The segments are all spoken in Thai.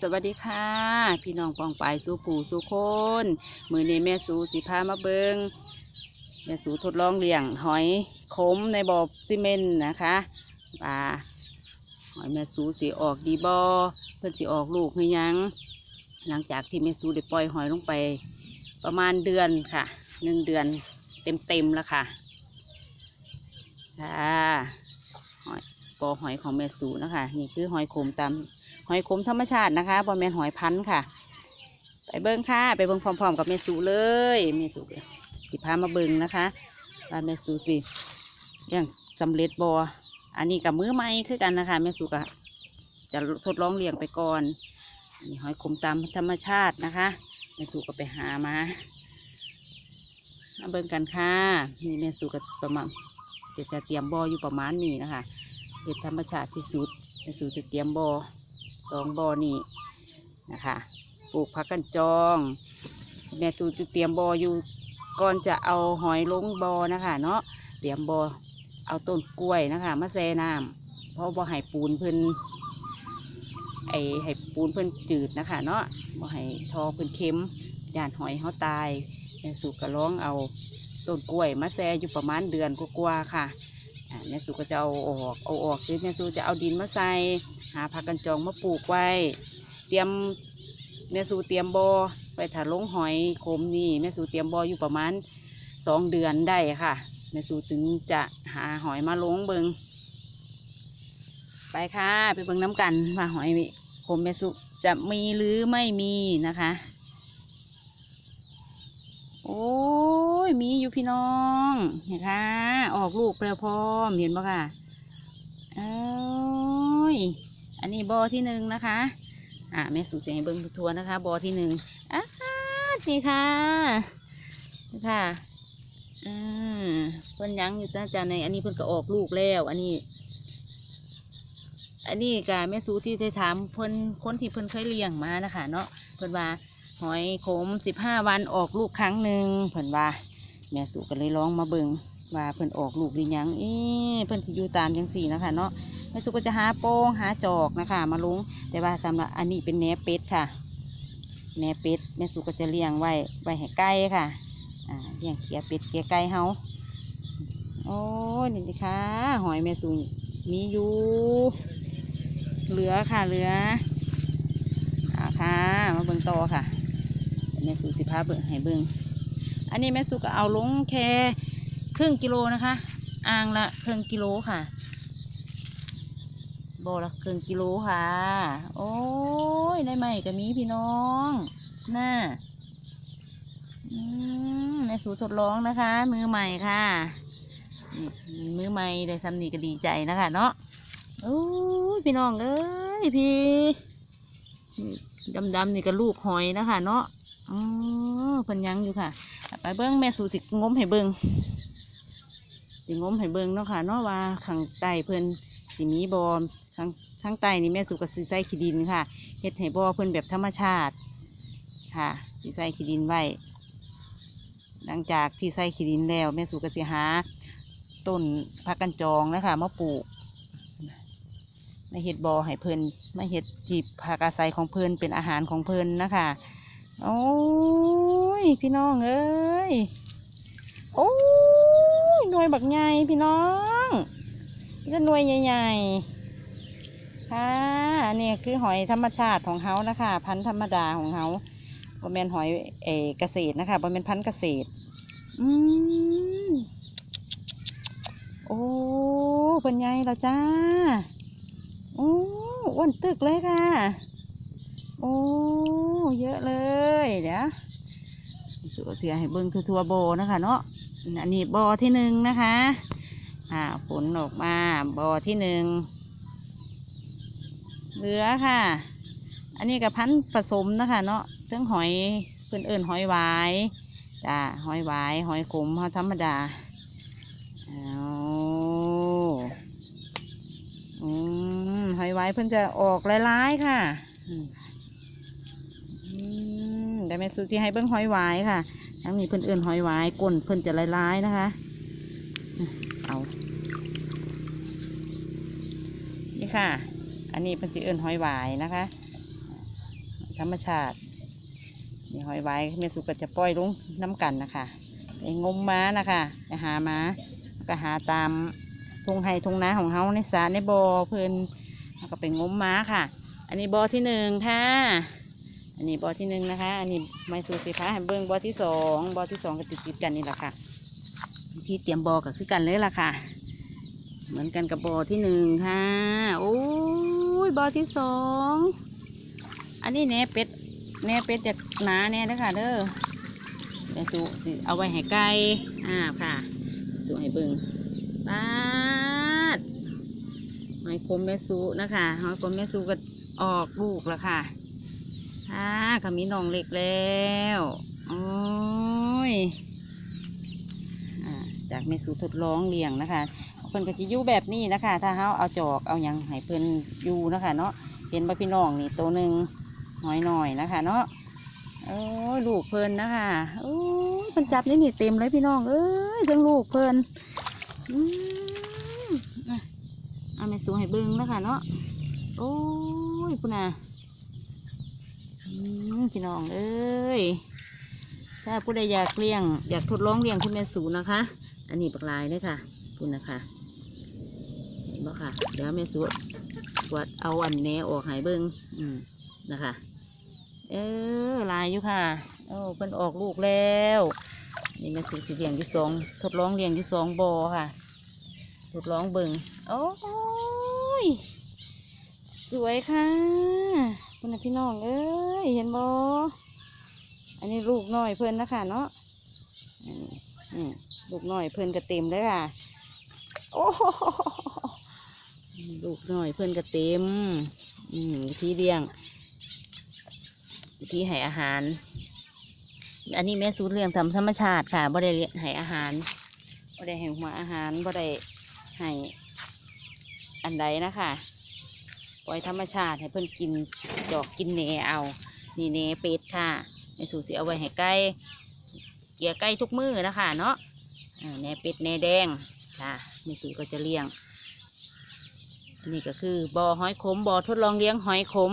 สวัสดีค่ะ พี่น้องปองปายสู่ผู้สู่คนมือนี้แม่สูสิพามาเบิงแม่สูทดลองเลี้ยงหอยขมในบ่อซีเมนต์นะคะปลาหอยแม่สูสิออกดีบอเพื่อนสิออกลูกหรือยัง หลังจากที่แม่สูได้ปล่อยหอยลงไป ประมาณเดือนค่ะหนึ่งเดือนเต็มเต็มๆแล้วค่ะค่ะหอยปอหอยของแม่สูนะคะ นี่คือหอยขมตาม หอยขมธรรมชาตินะคะบอลแมนหอยพันธุ์ค่ะ ไปเบิ้งค่ะ ไปเบิ้งพร้อมๆกับเมสูเลยเมสูสิพามาเบิ้งนะคะว่าเมสูสิยังสำเร็จบออันนี้กับมือไม้คือกันนะคะเมสูก็จะทดลองเลี้ยงไปก่อนนนี้หอยขมตามธรรมชาตินะคะเมสูก็ไปหามามาเบิ้งกันค่ะนี่เมสูก็ประมาณจะจะเตรียมบออยู่ประมาณนี้นะคะเป็นธรรมชาติที่สุดเมสูจะเตรียมบอ สองบอนี่นะคะปลูกผักกันจองแม่ตูจะเตรียมบ่ออยู่ก่อนจะเอาหอยลงบอนะคะ เนาะเตรียมบ่อเอาต้นกล้วยนะคะมาแช่น้ำเพราะบ่อให้ปูนเพิ่นไอให้ปูนเพิ่นจืดนะคะ เนาะบ่อให้ทอเพิ่นเค็มยานหอยเขาตายแม่สุกก็ร้องเอาต้นกล้วยมาแช่อยู่ประมาณเดือนกว่าๆค่ะแม่สุก็จะเอาออกเอาออกคือแม่สุจะเอาดินมาใส่ หาผักกันจองมาปลูกไว้ เตรียมแม่สูเตรียมบอไปถาลงหอยขมนี่แม่สูเตรียมบออยู่ประมาณสองเดือนได้ค่ะแม่สูถึงจะหาหอยมาลงเบิงไปค่ะ ไปเบิงน้ำกันว่าหอยขมแม่สูจะมีหรือไม่มีนะคะ โอ้ยมีอยู่พี่น้องเห็นค่ะ ออกลูกแล้วพร้อมเห็นปะค่ะเอ้ย อันนี้บอที่หนึ่งนะคะ อ่าแม่สูเสียงเบิ้งทัวร์นะคะ บอที่หนึ่งอะนี่ค่ะสีค่ะอืมเพิ่นยังอยู่จ้าจาในอันนี้เพิ่นก็ออกลูกแล้ว อันนี้ อันนี้กะแม่สูที่ได้ถามเพิ่นคนที่เพิ่นเคยเลี้ยงมานะคะ เนาะเพิ่นว่าหอยขมสิบห้าวันออกลูกครั้งหนึ่งเพิ่นว่า แม่สูก็เลยลองมาเบิ่ง ว่าเพิ่นออกลูกหรือยังเอ๊เพิ่นสิอยู่ตามจังสี่นะคะเนาะแม่สุก็จะหาโป้งหาจอกนะคะ มาลุงแต่ว่าสำหรับอันนี้เป็นแหนเป็ดค่ะแหนเป็ดแม่สุก็จะเลี้ยงไว้ไว้ให้ไก่ค่ะอ่าเลี้ยงเกียเป็ดเกียไก่เฮาโอ้นี่สิคะหอยแม่สุมีอยู่เหลือค่ะเหลืออาค่ะมาเบิ่งต่อค่ะแม่สุสิพาเบิ่งให้เบิ่งอันนี้แม่สุก็เอาลงแค่ ครึ่งกิโลนะคะ อ่างละครึ่งกิโลค่ะโบละครึ่งกิโลค่ะ โอ้ยได้ไหมก็มีพี่น้องน่าในสูตรทดลองนะคะ มือใหม่ค่ะมือใหม่ได้ซ้ำนี่ก็ดีใจนะคะเนาะโอ้ยพี่น้องเอ้ยพี่ดำๆนี่ก็ลูกหอยนะคะ เนาะอ๋อเพิ่นยังอยู่ค่ะ ไปเบิ้งแม่สูสิงมให้เบิ้ง สิงมให้เบิ้งเนาะค่ะเนาะว่าข้างใต้เพิ่นสีมีบอมทั้งทั้งใต้นี่แม่สุกสีใส่ขี้ดินค่ะเฮ็ดให้บอเพิ่นแบบธรรมชาติ ค่ะสีใส่ขี้ดินไว้หลังจากที่ใส่ขี้ดินแล้ว แม่สุกสิหาต้นพักกันจองนะคะมาปลูกมาเฮ็ดบอให้เพิ่นมาเฮ็ดจีบผักอาศัยของเพิ่นเป็นอาหารของเพิ่นนะคะโอ้ยพี่น้องเอ้ยโอ้ย หน่วยบักใหญ่พี่น้องนี่ก็หน่วยใหญ่ๆค่ะนนี้คือหอยธรรมชาติของเขานะคะ พันธุ์ธรรมดาของเขาบะเมนหอยเอเกษตรนะคะบะเมนพันธุ์เกษตร อืมโอ้เป็นไงล่ะจ้าโอ้อ้วนตึกเลยค่ะ โอ้เยอะเลย เดี๋ยวเสียให้เบิ้งทัวๆโบนะคะเนาะ อันนี้โบที่หนึ่งนะคะอ่าผลออกมาบอที่หนึ่งเหลือค่ะ อันนี้กับพันธุ์ผสมนะคะ เนาะเรื่องหอยเพื่อนเอิญหอยหวายจ้าหอยหวายหอยขมธรรมดาเอาอืมหอยหวายเพื่อนจะออกลายๆค่ะอืมอืมแต่แม่ซูจีให้เบิ้งหอยหวายค่ะ ทั้งนี้เพื่อนเอิญหอยหวายก้นเพื่อนจะลายๆนะคะ เอานี่ค่ะ อันนี้เป็นสีเอิญหอยหวายนะคะ ธรรมชาตินี่หอยไว้แม่สุก็จะปล่อยลงน้ำกันนะคะไปงมม้านะคะไปหาม้าแล้วก็หาตามทงไฮทงนาของเฮาในสรในบ่อเพื่อนก็ไปงมม้าค่ะ อันนี้บ่อที่หนึ่งค่ะ อันนี้บอที่หนึ่งนะคะ อันนี้ไม่สูสีฟ้าให้เบิ้งบอที่สองบอที่สองก็ติดติดกันนี่แหละค่ะวิธีเตรียมบอก็คือกันเลยล่ะค่ะ เหมือนกันกับบอที่หนึ่งค่ะ โอ้ยบอที่สองอันนี้แหน่เป็ดแหน่เป็ดจากหนาแหน่เด้อค่ะเด้อแม่สูสเอาไว้ให้ไก่อ่าค่ะสูให้เบิ่งป้าดหอยคมแม่สูนะคะหอยคมแม่สูก็ออกลูกแล้วค่ะ อ่าก็มีน้องเล็กแล้วโอ้ยจากแม่สูทดลองเลี้ยงนะคะเพิ่นก็สิยู่แบบนี้นะคะ ถ้าเฮาเอาจอกเอาหยังให้เพิ่นยู่นะคะ เนาะเห็นบ่พี่น้องนี่ตัวหนึ่งหอยหน่อยนะคะ เนาะโอ้ยลูกเพิ่นนะคะโอ้ยเพิ่นจับนี่นี่เต็มเลยพี่น้องเอ้ยเรื่งลูกเพิ่นอืมเอาแม่สูให้เบิ่งนะคะ เนาะโอ้ยพุ่นน่ะอืม พี่น้องเอ้ยถ้าผู้ใดอยากเลี้ยง อยากทดลองเลี้ยงคุณแม่สูนะคะ อันนี้ปักลายเลยค่ะคุณนะคะเห็นบ่ค่ะ เดี๋ยวแม่สวดสวดเอาอันแหนออกหายเบิ้งอืมนะคะ เออลายอยู่ค่ะโอ้เพิ่นออกลูกแล้วนี่แม่สุสิเลี้ยงอยู่สองทดลองเลี้ยงอยู่สองบ่อค่ะทดลองเบิ้งโอ้ยสวยค่ะคุณน่ะพี่น้องเอ้ย เห็นบ่อันนี้ลูกน้อยเพิ่นนะคะเนาะอันนี้อืมลูกน้อยเพิ่นก็เต็มเลยค่ะ โอ้โหลูกน้อยเพิ่นก็เต็มอืมวิธีเลี้ยงวิธีให้อาหาร อันนี้แม่สูตรเลี้ยงทำธรรมชาติค่ะบ่ได้ให้อาหารบ่ได้ให้หัวอาหารบ่ได้ให้อันใดนะคะปล่อยธรรมชาติให้เพิ่นกินจอกกินเนเอา นี่เนเป็ดค่ะแม่สูตรสิเอาไว้ให้ไก่เกี่ยไก่ทุกมือนะคะเนาะแนเป็ดแนแดงค่ะแม่สูก็จะเลี้ยงนนี้ก็คือบ่อหอยขมบ่อทดลองเลี้ยงหอยขม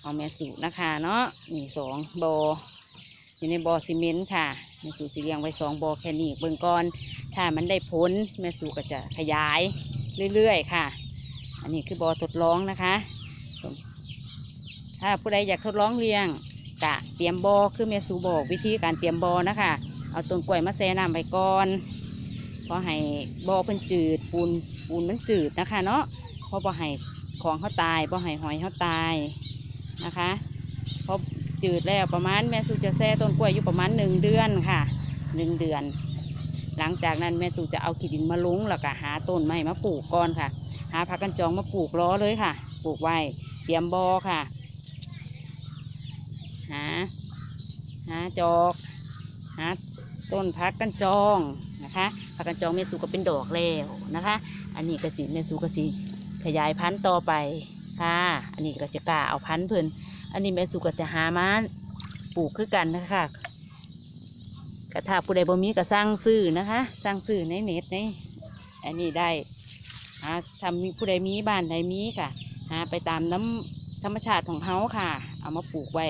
ของแม่สูนะคะเนาะนี่สองบ่ออยู่ในบ่อซีเมนต์ค่ะแม่สูสิเลี้ยงไว้สองบ่อแค่นี้เบิ่งก่อนถ้ามันได้ผลแม่สูก็จะขยายเรื่อยๆค่ะ อันนี้คือบ่อทดลองนะคะ ถ้าผู้ใดอยากทดลองเลี้ยงกะเตรียมบ่อคือแม่สูบอกวิธีการเตรียมบ่อนะคะเอาต้นกล้วยมาแช่น้ำไว้ก่อนพอให้บ่อเพิ่นจืดปูนปูนมันจืดนะคะ เนาะเพราะบ่ให้ของเขาตายบ่ให้หอยเขาตายนะคะพอจืดแล้วประมาณแม่สูจะแช่ต้นกล้วยอยู่ประมาณหนึ่งเดือนค่ะหนึ่งเดือน หลังจากนั้นแม่สูจะเอาขีดินมาลุงแล้วก็หาต้นไม้มาปลูกก่อนค่ะ หาผักกันจองมาปลูกล้อเลยค่ะ ปลูกไว้เตรียมบ่อค่ะ หา หาจอก หาต้นพักกันจองนะคะพักกันจองเมสูก็เป็นดอกแล้วนะคะ อันนี้ก็สิเมสูก็สิขยายพันธุ์ต่อไปค่ะ อันนี้ก็จะกล้าเอาพันธุ์เพิ่นอันนี้เมสูก็จะหามาปลูกคือกันนะคะกระถาผู้ใดบ่มีก็สร้างซื้อนะคะสร้างซื้อในเน็ตในอันนี้ได้หาทำมีผู้ใดมีบ้านใดมีค่ะหาไปตามน้ำธรรมชาติของเฮาค่ะ เอามาปลูกไว้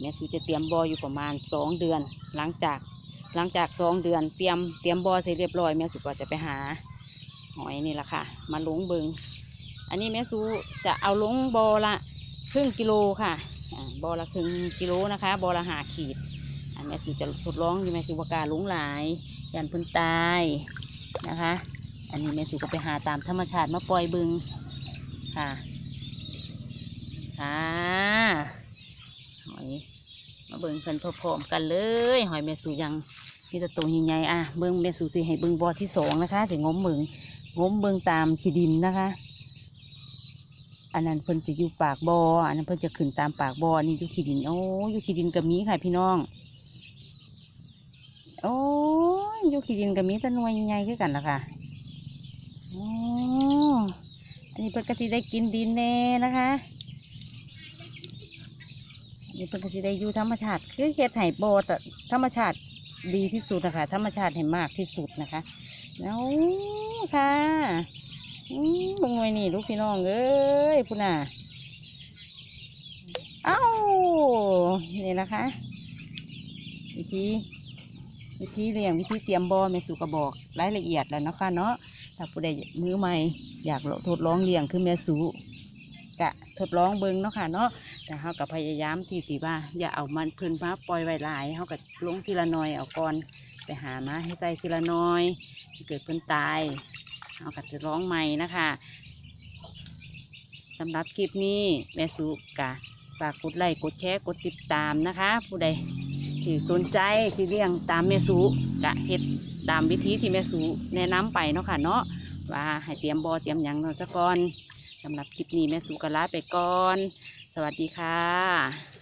แม่สูจะเตรียมบออยู่ประมาณสองเดือน หลังจากหลังจากสองเดือนเตรียมเตรียมบอเสร็จเรียบร้อยแม่สูก็จะไปหาหอยนี่แหละค่ะ มาลงเบิงอันนี้แม่สูจะเอาลงบอละครึ่งกิโลค่ะอ่าบอละครึ่งกิโลนะคะบอละหาขีดอันแม่สูจะทดลองอยู่แม่สูประกล้าลงหลายยันพิ่นตายนะคะ อันนี้แม่สูก็ไปหาตามธรรมชาติมาปล่อยเบิงค่ะค่ะ หอย มาเบิ่งกันพร้อมกันเลย หอยแม่สูยังมีแต่ตัวใหญ่ๆอะเบิ่งแม่สูสิให้เบิ่งบ่อที่สองนะคะสิงมเบิ่งงมเบิ่งตามที่ดินนะคะ อันนั้นเพิ่นจะอยู่ปากบ่ออันนั้นเพิ่นจะขึ้นตามปากบ่อนี่อยู่ขี้ดินโอ้อยู่ขี้ดินกับมีค่ะพี่น้อง โอ้ยอยู่ขี้ดินกับมีต่หน่วยใหญ่ๆคือกันละค่ะโอ้อันนี้เพิ่นก็สิได้กินดินแน่นะคะ นี่เป็นก็สิได้อยู่ธรรมชาติ คือเฮ็ดให้โบตธรรมชาติดีที่สุดนะคะ ธรรมชาติให้มากที่สุดนะคะแล้วค่ะอืมบงหน่วยนี่ลูกพี่น้องเอ้ยพุ่นน่ะเอ้านี่นะคะวิธีวิธีเลี้ยงวิธีเตรียมบ่อแม่สุกระบอกรายละเอียดแล้วนะคะเนาะถ้าผู้ใดมือใหม่อยากทดลองเลี้ยงคือแม่สุ กะทดลองเบิ่งเนาะค่ะเนาะแต่เขาก็พยายามที่สิว่า อย่าเอามันเพื้นมาปล่อยไว้หลายเขาก็ลงทีละหน้อยเอาก่อนไปหามาให้ใส่ทีละหน้อยเกิดเพิ่นตายเขาก็จะร้องใหม่นะคะสำหรับคลิปนี้แม่สุกะฝากกดไลค์กดแชร์กดติดตามนะคะ ผู้ใดที่สนใจที่เลี้ยงตามแม่สุกะเฮ็ดตามวิธีที่แม่สุแนะนำไปเนาะค่ะเนาะว่าให้เตรียมบอ่อเตรียมหยังเนาะซะก่อน สำหรับคลิปนี้แม่สุกลาไปก่อน สวัสดีค่ะ